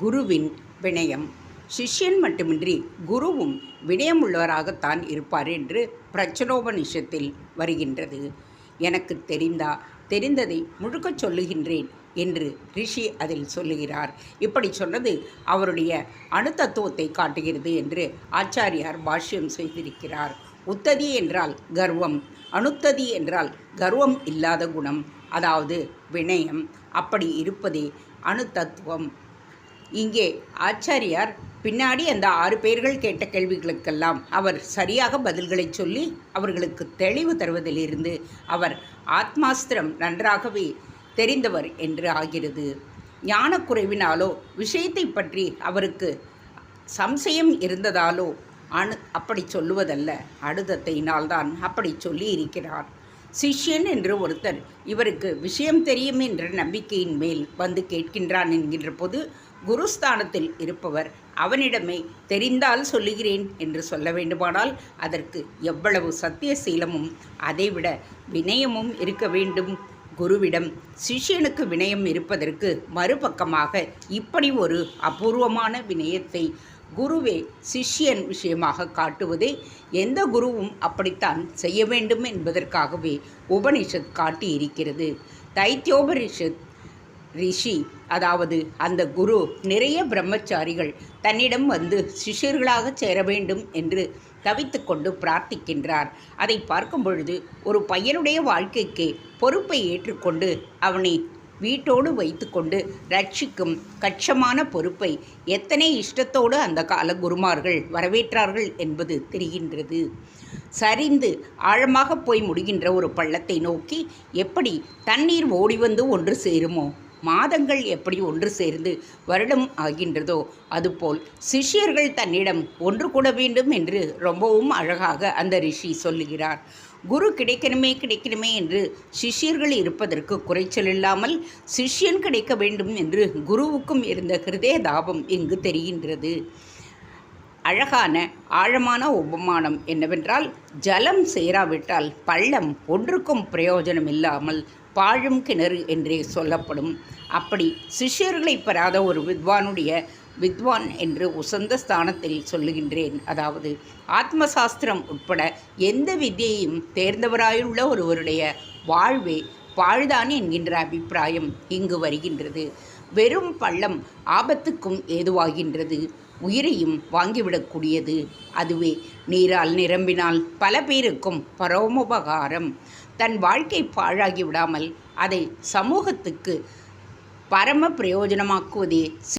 குருவின் வினயம். சிஷ்யன் மட்டுமின்றி குருவும் வினயமுள்ளவராகத்தான் இருப்பார் என்று பிரச்சனோபனிஷத்தில் வருகின்றது. எனக்கு தெரிந்தா தெரிந்ததை முழுக்கச் சொல்லுகின்றேன் என்று ரிஷி அதில் சொல்லுகிறார். இப்படி சொன்னது அவருடைய அணுத்தத்துவத்தை காட்டுகிறது என்று ஆச்சாரியார் பாஷ்யம் செய்திருக்கிறார். உத்ததி என்றால் கர்வம் அணுத்ததி என்றால் கர்வம் இல்லாத குணம் அதாவது வினயம். அப்படி இருப்பதே அணுத்தத்துவம் இங்கே ஆச்சாரியார் பின்னாடி அந்த ஆறு பேர்கள் கேட்ட கேள்விகளுக்கெல்லாம் அவர் சரியாக பதில்களை சொல்லி அவர்களுக்கு தெளிவு தருவதிலிருந்து அவர் ஆத்மாஸ்திரம் நன்றாகவே தெரிந்தவர் என்று ஆகிறது. ஞானக்குறைவினாலோ விஷயத்தை பற்றி அவருக்கு சம்சயம் இருந்ததாலோ அணு அப்படி சொல்லுவதல்ல. அனுதத்தையினால்தான் அப்படி சொல்லி இருக்கிறார். சிஷ்யன் என்று ஒருத்தர் இவருக்கு விஷயம் தெரியும் என்ற நம்பிக்கையின் மேல் வந்து கேட்கின்றான் என்கின்ற போது குருஸ்தானத்தில் இருப்பவர் அவனிடமே தெரிந்தால் சொல்லுகிறேன் என்று சொல்ல வேண்டுமானால் அதற்கு எவ்வளவு சத்தியசீலமும் அதைவிட வினயமும் இருக்க வேண்டும். குருவிடம் சிஷ்யனுக்கு வினயம் இருப்பதற்கு மறுபக்கமாக இப்படி ஒரு அபூர்வமான வினயத்தை குருவே சிஷ்யன் விஷயமாக காட்டுவதே எந்த குருவும் அப்படித்தான் செய்ய வேண்டும் என்பதற்காகவே உபனிஷத் காட்டியிருக்கிறது. தைத்தியோபனிஷத் ரிஷி அதாவது அந்த குரு நிறைய பிரம்மச்சாரிகள் தன்னிடம் வந்து சிஷியர்களாக சேர வேண்டும் என்று தவித்து கொண்டு பிரார்த்திக்கின்றார். அதை பார்க்கும் பொழுது ஒரு பையனுடைய வாழ்க்கைக்கு பொறுப்பை ஏற்றுக்கொண்டு அவனை வீட்டோடு வைத்துக்கொண்டு ரட்சிக்கும் கட்சமான பொறுப்பை எத்தனை இஷ்டத்தோடு அந்த கால குருமார்கள் வரவேற்றார்கள் என்பது தெரிகின்றது. சரிந்து ஆழமாக போய் முடிகின்ற ஒரு பள்ளத்தை நோக்கி எப்படி தண்ணீர் ஓடி வந்து ஒன்று சேருமோ? மாதங்கள் எப்படி ஒன்று சேர்ந்து வருடம் ஆகின்றதோ அதுபோல் சிஷ்யர்கள் தன்னிடம் ஒன்று கூட வேண்டும் என்று ரொம்பவும் அழகாக அந்த ரிஷி சொல்லுகிறார். குரு கிடைக்கணுமே கிடைக்கணுமே என்று சிஷ்யர்கள் இருப்பதற்கு குறைச்சல் இல்லாமல் சிஷ்யன் கிடைக்க வேண்டும் என்று குருவுக்கும் இருந்த ஹிருதய தாபம் இங்கு தெரிகின்றது. அழகான ஆழமான உபமானம் என்னவென்றால் ஜலம் சேராவிட்டால் பள்ளம் ஒன்றுக்கும் பிரயோஜனம் இல்லாமல் பாழும் கிணறு என்றே சொல்லப்படும். அப்படி சிஷ்யர்களை பெறாத ஒரு வித்வானுடைய வித்வான் என்று உசந்த ஸ்தானத்தில் சொல்லுகின்றேன். அதாவது ஆத்மசாஸ்திரம் உட்பட எந்த வித்தியையும் தேர்ந்தவராயுள்ள ஒருவருடைய வாழ்வே பாழ்தான் என்கின்ற அபிப்பிராயம் இங்கு வருகின்றது. வெறும் பள்ளம் ஆபத்துக்கும் ஏதுவாகின்றது. உயிரையும் வாங்கிவிடக்கூடியது. அதுவே நீரால் நிரம்பினால் பல பேருக்கும் பரோமோபகாரம். தன் வாழ்க்கை பாழாகி விடாமல் அதை சமூகத்துக்கு பரம பிரயோஜனமாக்குவதே